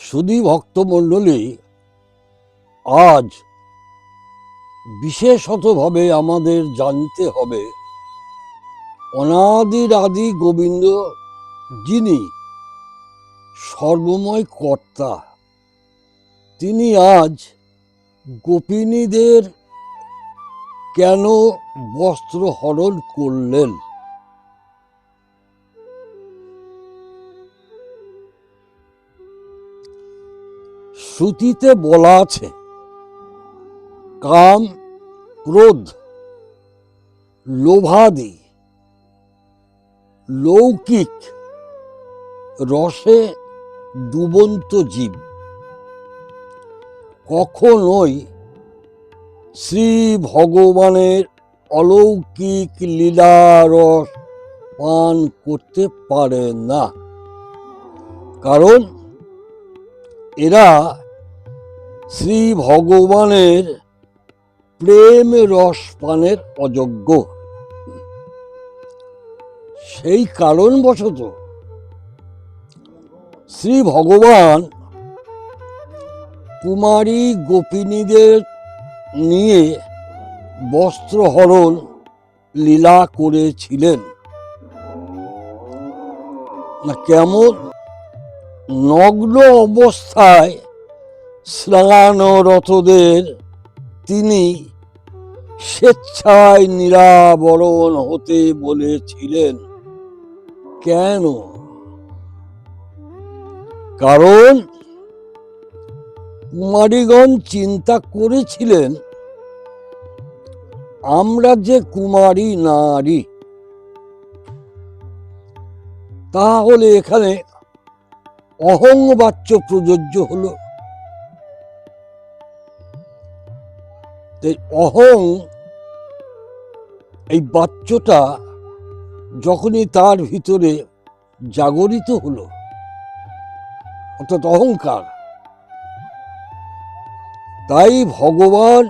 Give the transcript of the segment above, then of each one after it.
সুধী ভক্তমণ্ডলী আজ বিশেষতভাবে আমাদের জানতে হবে। অনাদির আদি গোবিন্দ যিনি সর্বময় কর্তা, তিনি আজ গোপিনীদের কেন বস্ত্র হরণ করলেন? শ্রুতিতে বলা আছে, কাম, ক্রোধ, লোভাদি, লৌকিক, রসে ডুবন্ত জীব। কখনোই শ্রী ভগবানের অলৌকিক লীলারস পান করতে পারে না, কারণ এরা শ্রী ভগবানের প্রেম রস পানের অযোগ্য। সেই কারণবশত শ্রী ভগবান কুমারী গোপিনীদের নিয়ে বস্ত্রহরণ লীলা করেছিলেন। না কেমন? নগ্ন অবস্থায় স্নানরতদের তিনি স্বেচ্ছায় নিরাবরণ হতে বলেছিলেন। কেন? কারণ কুমারীগণ চিন্তা করেছিলেন, আমরা যে কুমারী নারী, তাহলে এখানে অহংবাচ্য প্রযোজ্য হলো। তাই অহং এই বাচ্চটা যখনই তার ভিতরে জাগরিত হলো, অর্থাৎ অহংকার, তাই ভগবান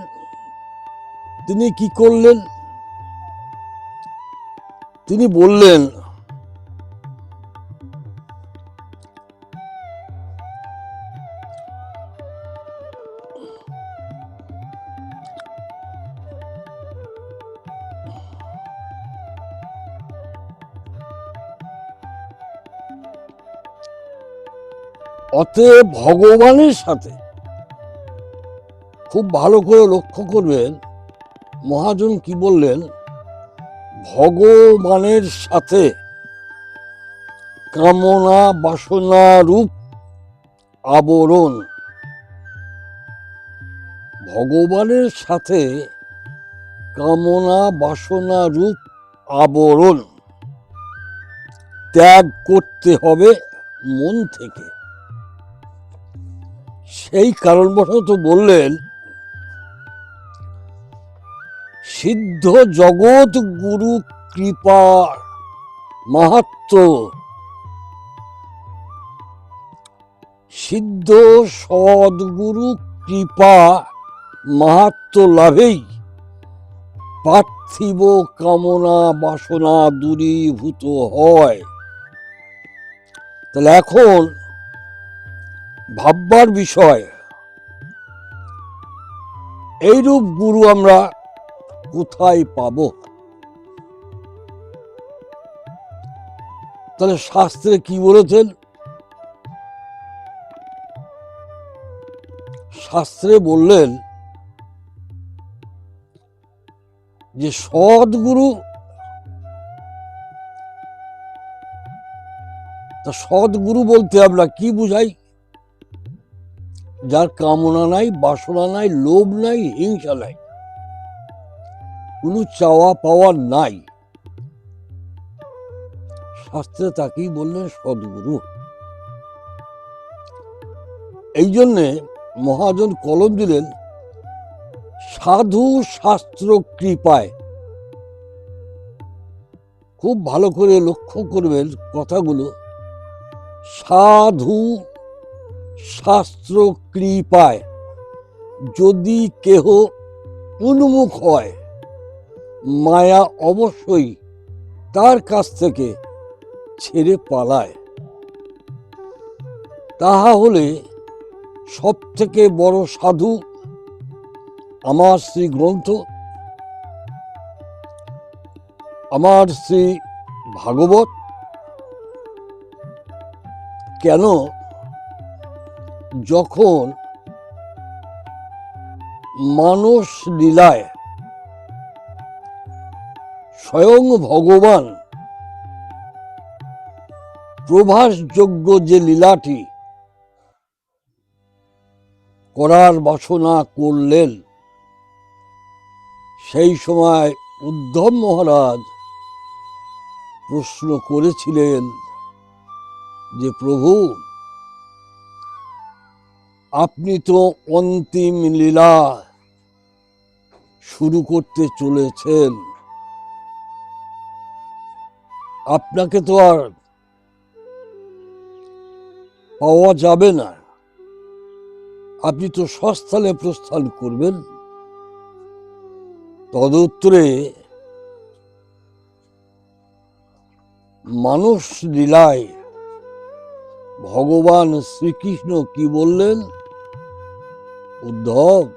তিনি কি করলেন? তিনি বললেন অতএব ভগবানের সাথে খুব ভালো করে লক্ষ্য করবেন। মহাজন কি বললেন? ভগবানের সাথে কামনা বাসনা রূপ আবরণ। ভগবানের সাথে কামনা বাসনা রূপ আবরণ ত্যাগ করতে হবে মন থেকে। সেই কারণবশত বললেন, সিদ্ধ জগৎ গুরু কৃপা মাহাত্ম। সিদ্ধ সদ্গুরু কৃপা মাহাত্ম লাভেই পার্থিব কামনা বাসনা দূরীভূত হয়। তাহলে এখন ভাববার বিষয়। এইরূপ গুরু আমরা কোথায় পাব? তাহলে শাস্ত্রে কি বলেছেন? শাস্ত্রে বললেন যে সদ্গুরু তা সদ্গুরু বলতে আমরা কি বুঝাই? যার কামনা নাই, বাসনা নাই, লোভ নাই, হিংসা নাই। কোনো চাওয়া পাওয়া নাই। শাস্ত্রে তাকেই বললেন সদ্গুরু। এই জন্যে মহাজন কলম দিলেন, সাধু শাস্ত্র কৃপায়। খুব ভালো করে লক্ষ্য করবেন কথাগুলো। সাধু শাস্ত্র কৃপায় যদি কেহ উন্মুখ হয়, মায়া অবশ্যই তার কাছ থেকে ছেড়ে পালায়। তাহা হলে সব থেকে বড় সাধু আমার শ্রী গ্রন্থ আমার শ্রী ভাগবত কেন যখন মানস লীলায় স্বয়ং ভগবান প্রভাসযোগ্য যে লীলাটি করার বাসনা করলেন, সেই সময় উদ্ধব মহারাজ প্রশ্ন করেছিলেন যে, প্রভু আপনি তো অন্তিম লীলা শুরু করতে চলেছেন। আপনাকে তো আর পাওয়া যাবে না। আপনি তো সস্থানে প্রস্থান করবেন। তদুত্তরে মানুষ লীলায় ভগবান শ্রীকৃষ্ণ কি বললেন? উদ্ধব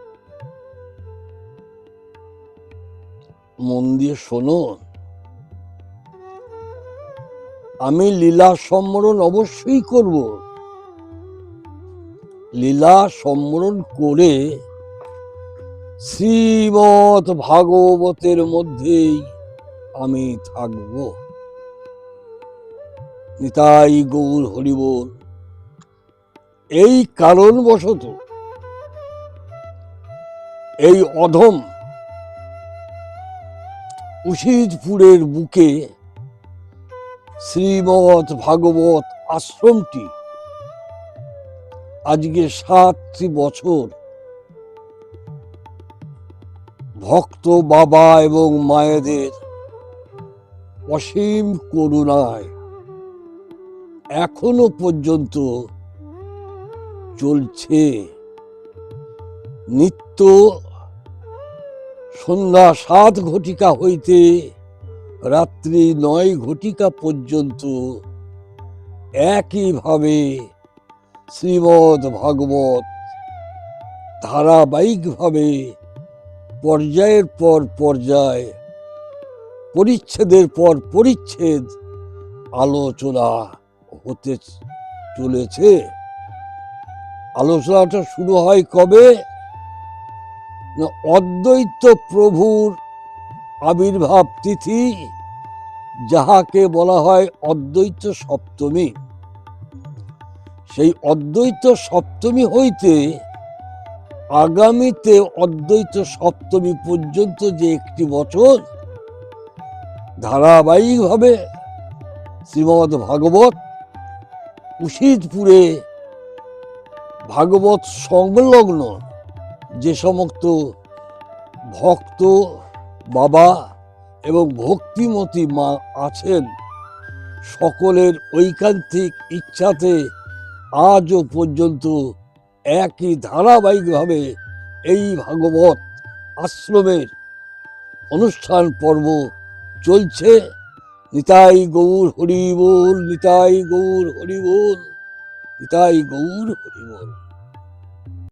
মন দিয়ে শোনো আমি লীলা সম্মরণ অবশ্যই করব। লীলা সম্মরণ করে শ্রীমৎ ভাগবতের মধ্যেই আমি থাকব। নিতাই গৌর হরিবোল। এই কারণবশত এই অধম উশিদপুরের বুকে শ্রীমৎ ভাগবত আশ্রমটি আজকে সাতটি বছর ভক্ত বাবা এবং মায়েদের অসীম করুণায় এখনও পর্যন্ত চলছে নিত্য সন্ধ্যা সাত ঘটিকা হইতে রাত্রি নয় ঘটিকা পর্যন্ত একইভাবে শ্রীমদ ভাগবত ধারাবাহিকভাবে পর্যায়ের পর পর্যায়, পরিচ্ছেদের পর পরিচ্ছেদ আলোচনা হতে চলেছে। আলোচনাটা শুরু হয় কবে? অদ্বৈত প্রভুর আবির্ভাব তিথি, যাহাকে বলা হয় অদ্বৈত সপ্তমী। সেই অদ্বৈত সপ্তমী হইতে আগামীতে অদ্বৈত সপ্তমী পর্যন্ত যে একটি বছর ধারাবাহিকভাবে শ্রীমদ ভাগবত উশিদপুরে ভাগবত সংলগ্ন যে সমস্ত ভক্ত বাবা এবং ভক্তিমতী মা আছেন, সকলের ঐকান্তিক ইচ্ছাতে আজও পর্যন্ত একই ধারাবাহিকভাবে এই ভাগবত আশ্রমের অনুষ্ঠান পর্ব চলছে। নিতাই গৌর হরি বল, নিতাই গৌর হরি বল, নিতাই গৌর হরি বল।